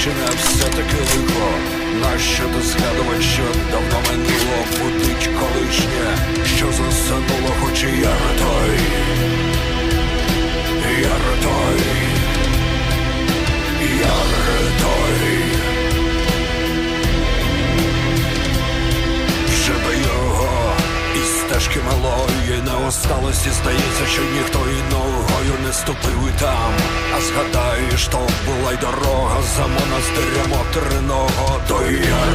вчине все-таки лихо. Нащо ти згадувати, що давно минуло будить колишнє, що засинуло, хоч і я той, я той, я той. Вже до його і стежки малої не осталось і здається, що ніхто і ногою не ступив і там. А згадаєш, то була й дорога за монастирем отриного до яру.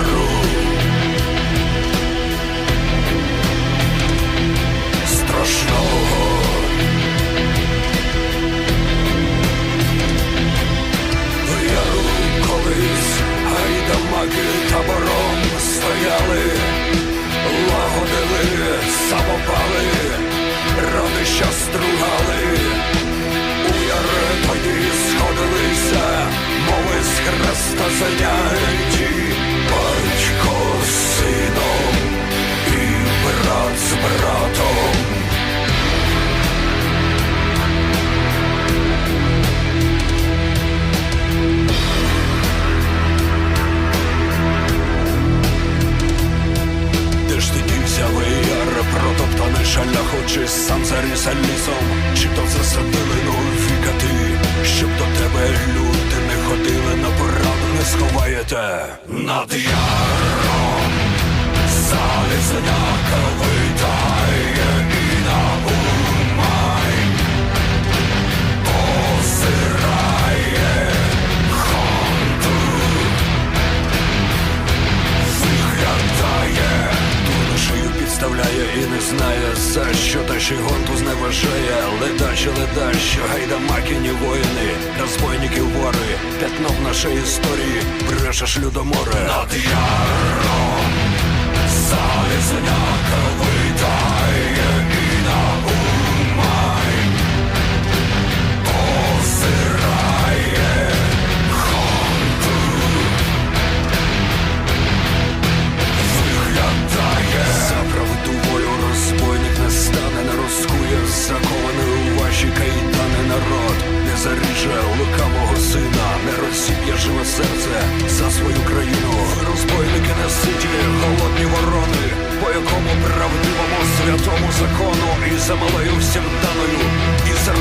Протоптане хоче сам заріса лісом, чи то засадили нові кати, щоб до тебе люди не ходили, на пораду не сховаєте. Над яром, залізняка знає за що та ще гонту зневажає. Ледачі, ледачі, гайдамакіні воїни, розбойники вори, п'ятно в нашій історії, брешеш людоморе. Над яром живе серце за свою країну. Розбойники не ситі, голодні ворони, по якому правдивому святому закону і за малою всім даною, і за